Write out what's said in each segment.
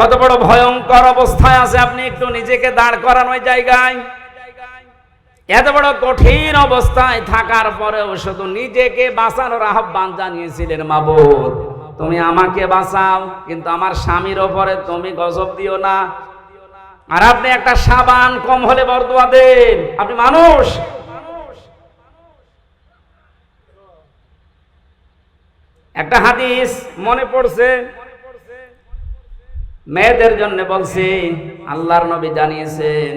কত বড় ভয়ঙ্কর অবস্থায় আছে, আপনি একটু নিজেকে দাঁড় করান জায়গায়। এত বড় কঠিন অবস্থায় থাকার পরেও শুধু নিজেকে বাঁচানোর আহ্বান জানিয়েছিলেন মাবুদ। তুমি আমাকে বাঁচাও, কিন্তু আমার স্বামীর ওপরে তুমি গজব দিও না। আর আপনি একটা সাবান কম হলে বরদোয়া দেন। আপনি মানুষ। একটা হাদিস মনে পড়ছে মেয়েদের জন্য বলছি, আল্লাহর নবী জানিয়েছেন,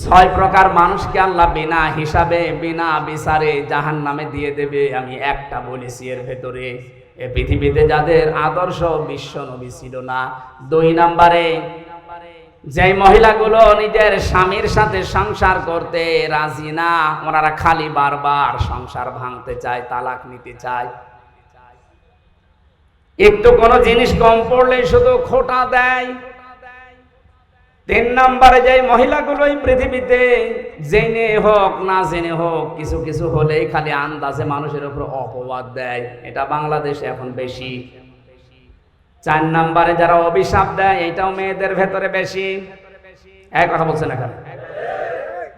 ছয় প্রকার মানুষকে আল্লাহ বিনা হিসাবে, বিনা বিচারে জাহান নামে দিয়ে দেবে। আমি একটা বলেছি এর ভেতরে, এ পৃথিবীতে যাদের আদর্শ বিশ্ব নবী ছিল না। দুই নাম্বারে যে মহিলাগুলো নিজের স্বামীর সাথে সংসার করতে রাজি না, ওনারা খালি বারবার সংসার ভাঙতে চায়, তালাক নিতে চায়। একটু কোনো জিনিস কম পড়লেই শুধু খোটা দেয়। তিন নম্বরে যে মহিলাগুলো এই পৃথিবীতে, জেনে হোক না জেনে হোক, কিছু কিছু হলেই খালি আন্দাজে মানুষের উপর অপবাদ দেয়। এটা বাংলাদেশে এখন বেশি। চার নম্বরে যারা অভিশাপ দেয়, এটাও মেয়েদের ভেতরে বেশি। এক কথা বলছেন এখানে।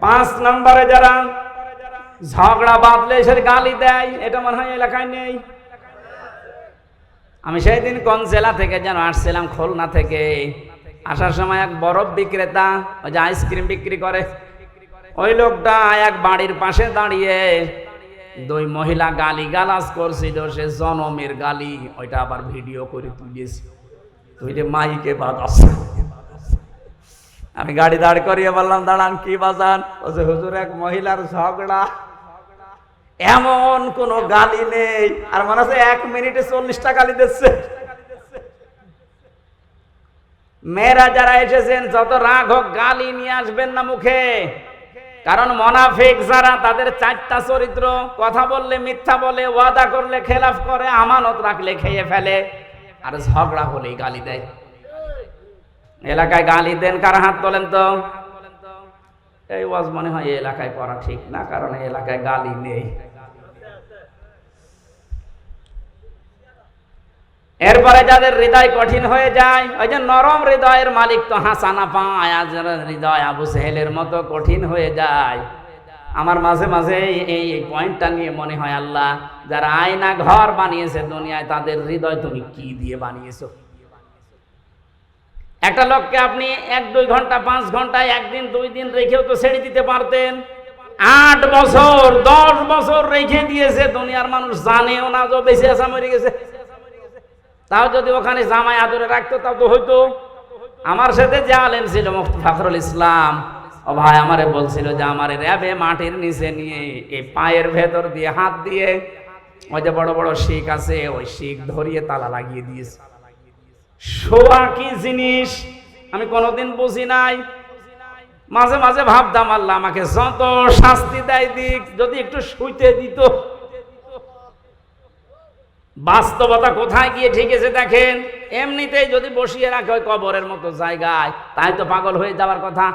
পাঁচ নম্বরে যারা ঝগড়া বাঁধলে সে গালি দেয়, এটা মনে হয় এলাকায় নেই। আমি সেই দিন কোন জেলা থেকে যেন আসছিলাম খুলনা থেকে, আসার সময় এক বরফ বিক্রেতা, ওই যে আইসক্রিম বিক্রি করে, ওই লোকটা এক বাড়ির পাশে দাঁড়িয়ে দুই মহিলা গালি গালাজ করছিল সে জনমের গালি, ওইটা আবার ভিডিও করে তুলিয়েছি তুই যে মাইকে বাজাস আমি গাড়ি দাঁড় করিয়ে বললাম, দাঁড়ান, কি বাজান? হুজুর, এক মহিলার ঝগড়া। এমন কোন গালি নেই। আর মনে হচ্ছে এক মিনিটে চল্লিশটা গালি দিচ্ছে। মেয়েরা যারা এসেছেন, যত রাগ হোক গালি নিয়ে আসবেন না মুখে। কারণ মনাফিক যারা, তাদের চারটা চরিত্র। কথা বললে মিথ্যা বলে, ওয়াদা করলে খেলাফ করে, আমানত রাখলে খেয়ে ফেলে। আর ঝগড়া হলেই গালি দেয়। এলাকায় গালি দেন, কার হাত তোলেন তো? এই ওয়াজ মনে হয় এলাকায় পড়া ঠিক না, কারণ এলাকায় গালি নেই। এরপরে যাদের হৃদয় কঠিন হয়ে যায়, ওই যে নরম হৃদয়ের মালিক তো হাসানা পায় হৃদয় আবু সেহেলের মতো কঠিন হয়ে যায়। আমার মাঝে মাঝে এই- পয়েন্টটা নিয়ে মনে হয় আল্লাহ, যারা আয়না ঘর বানিয়েছে দুনিয়ায়, তাদের হৃদয় তুমি কি দিয়ে বানিয়েছো? একটা লোককে আপনি এক, দুই ঘণ্টা, পাঁচ ঘন্টায় একদিন, দুই দিন রেখেও তো ছেড়ে দিতে পারতেন। আট বছর, দশ বছর রেখে দিয়েছে, দুনিয়ার মানুষ জানেও না যে বেঁচে আসা মরে গেছে। তাও যদি ওখানে জামাই আদরে রাখতো, তাও তো হইতো। আমার সাথে যে আলেম ছিল মুফতি ফাখরুল ইসলাম, ও ভাই আমারে বলছিল যে আমারে র্যাবে মাটির নিচে নিয়ে এই পায়ের ভেতর দিয়ে হাত দিয়ে ওই যে বড় বড় শিখ আছে, ওই শিখ ধরিয়ে তালা লাগিয়ে দিয়েছে। শোয়া কি জিনিস? আমি কোনোদিন বুঝি নাই। মাঝে মাঝে ভাবতাম, আল্লাহ আমাকে যত শাস্তি দেয় দিক, যদি একটু শুইতে দিত। বাস্তবতা কোথায় গিয়ে ঠিকেছে দেখেন? এমনিতেই যদি বসিয়ে রাখে ওই কবরের মতো জায়গায়, তাই তো পাগল হয়ে যাওয়ার কথা।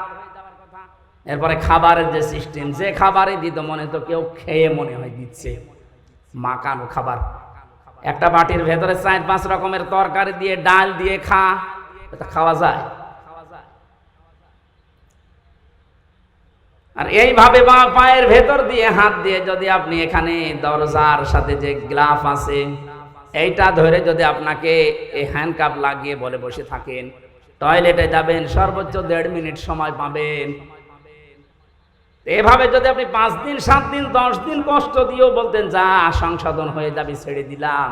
এরপরে খাবারের যে সিস্টেম যে খাবারে দিত মনে তো কেউ খেয়ে মনে হয় দিচ্ছে। মাকানো খাবার। একটা বাটির ভেতরে চার পাঁচ রকমের তরকারি দিয়ে, ডাল দিয়ে খা। এটা খাওয়া যায়। আর এইভাবে বা পায়ের ভেতর দিয়ে, হাত দিয়ে যদি আপনি এখানে দরজার সাথে যে গ্লাফ আছে এইটা ধরে যদি আপনাকে এই হ্যান্ডকাপ লাগিয়ে বলে বসে থাকেন টয়লেটে যাবেন, সর্বোচ্চ দেড় মিনিট সময় পাবেন। এভাবে যদি আপনি পাঁচ দিন, সাত দিন, দশ দিন কষ্ট দিয়েও বলতেন, যা সংশোধন হয়ে যাবে, ছেড়ে দিলাম।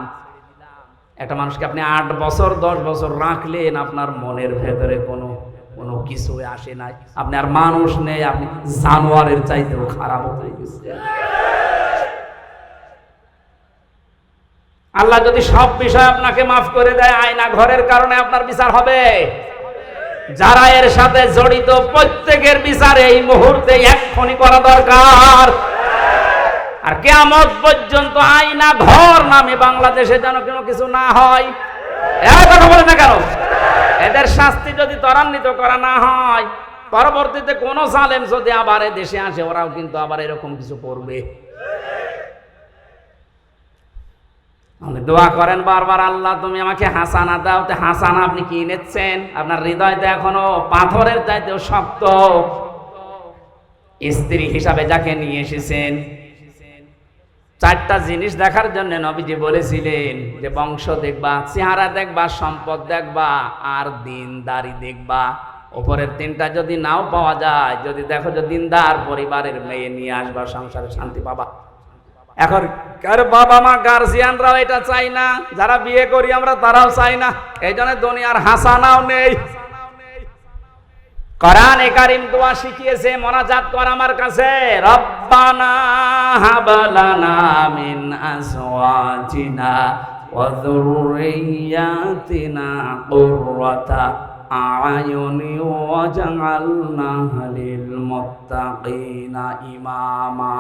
একটা মানুষকে আপনি আট বছর, দশ বছর রাখলেন, আপনার মনের ভেতরে কোনো কোনো কিছু আসে নাই। আপনি আর মানুষ নেই, আপনি জানোয়ারের চাইতেও খারাপ হয়ে গেছে আল্লাহ যদি সব বিষয় আপনাকে মাফ করে দেয়, আয়না ঘরের কারণে আপনার বিচার হবে। যারা এর সাথে জড়িত প্রত্যেকের বিচার এই মুহূর্তে এক্ষুনি করা দরকার। আর কেমন পর্যন্ত আয়না ঘর নামে বাংলাদেশে যেন কোনো কিছু না হয়। কথা বলে না কেন? এদের শাস্তি যদি ত্বরান্বিত করা না হয়, পরবর্তীতে কোন জালেম যদি আবার দেশে আসে, ওরাও কিন্তু আবার এরকম কিছু করবে। দোয়া করেন বারবার, আল্লাহ, তুমি আমাকে হাসানা দাও। তো হাসানা আপনি কি নিচ্ছেন আপনার হৃদয়টা এখনও পাথরের চাইতেও শক্ত। স্ত্রী হিসাবে যাকে নিয়ে এসেছেন, চারটা জিনিস দেখার জন্য নবীজি বলেছিলেন যে, বংশ দেখবা, চেহারা দেখবা, সম্পদ দেখবা, আর দিনদারি দেখবা। ওপরের তিনটা যদি নাও পাওয়া যায়, যদি দেখো যে দিনদার পরিবারের মেয়ে নিয়ে আসবা, সংসারে শান্তি পাবা। এখন কার বাবা মা গার্জিয়ানরাও এটা চাই না, যারা বিয়ে করি আমরা তারাও চাই না। এই জন্য দুনিয়ার হাসানাও নেই। কোরআন কারিম দোয়া শিখিয়েছে, মোনাজাত কর আমার কাছে। রব্বানা হাবলানা মিন আজওয়াজিনা ওয়া যুররিয়াতিনা কুররাতা। ওয়াজআলনা লিল মুত্তাকিনা ইমামা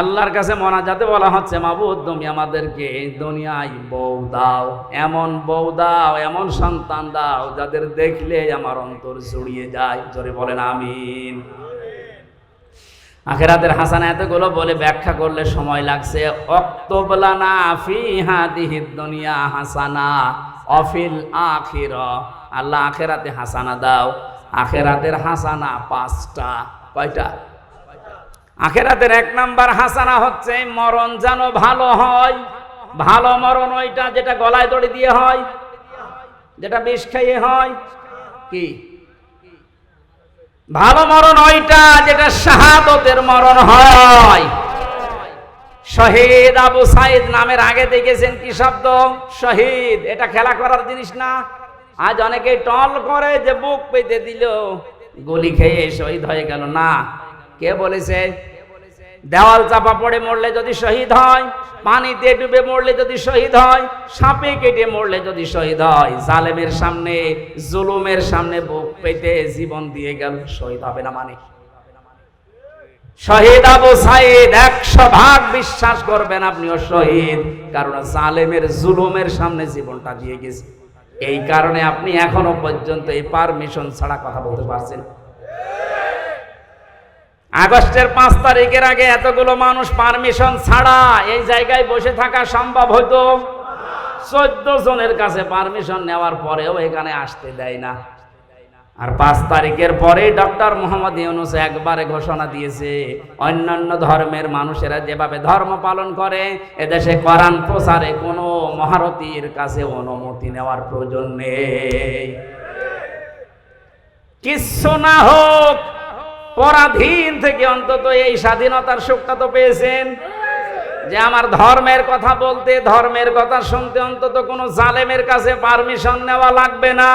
আল্লাহর কাছে মোনাজাতে বলা হচ্ছে, মাবুদ, তুমি আমাদেরকে দুনিয়ায় বউ দাও। এমন বউ দাও, এমন সন্তান দাও যাদের দেখলে আমার অন্তর জড়িয়ে যায়। জোরে বলেন, আমিন। আখেরাতের হাসানা এতগুলো বলে ব্যাখ্যা করলে সময় লাগছে। অক্তবলানা ফি হাদিহি দুনিয়া হাসানা, অফিল আখির। আল্লাহ আখেরাতে হাসানা দাও। আখেরাতের হাসানা পাঁচটা। কয়টা? আখেরাতের এক নাম্বার হাসানা হচ্ছে, মরণ যেন ভালো হয়। ভালো মরণ ওইটা যেটা গলায় দড়ি দিয়ে হয়, যেটা বিষ খাইয়ে হয়। কি? ভালো মরণ ওইটা যেটা শাহাদতের মরণ হয়। শহীদ আবু সাইদ নামের আগে দেখেছেন কি শব্দ? শহীদ। এটা খেলা করার জিনিস না। আজ অনেকে টল করে যে বুক পেতে দিল, গুলি খেয়ে শহীদ হয়ে গেল। না, কে বলেছে? দেওয়াল চাপা পড়ে মরলে যদি শহীদ হয়, পানিতে ডুবে মরলে যদি শহীদ হয়, সাপে কেটে মরলে যদি শহীদ হয়, জালেমের সামনে, জুলুমের সামনে বুক পেতে জীবন দিয়ে গেল, শহীদ হবে না মানে? শহীদ আবু সাইদ একশো ভাগ বিশ্বাস করবেন আপনিও শহীদ, কারণ জালেমের জুলুমের সামনে জীবনটা দিয়ে গেছে। এই কারণে আপনি এখনও পর্যন্ত এই পারমিশন ছাড়া কথা বলতে পারছেন আগস্টের পাঁচ তারিখের আগে এতগুলো মানুষ পারমিশন ছাড়া এই জায়গায় বসে থাকা সম্ভব হতো চোদ্দ জনের কাছে পারমিশন নেওয়ার পরেও এখানে আসতে দেয় না। আর পাঁচ তারিখের পরে ডক্টর মোহাম্মদ ইউনুস একবারে ঘোষণা দিয়েছে, অন্যান্য ধর্মের মানুষেরা যেভাবে ধর্ম পালন করে, এদেশে করান প্রচারে কোনো মহারথীর কাছে অনুমতি নেওয়ার প্রয়োজন নেই। কিচ্ছু না হোক পরাধীন থেকে অন্তত এই স্বাধীনতার সুখটা তো পেয়েছেন। যে আমার ধর্মের কথা বলতে, ধর্মের কথা শুনতে অন্তত কোনো জালেমের কাছে পারমিশন নেওয়া লাগবে না।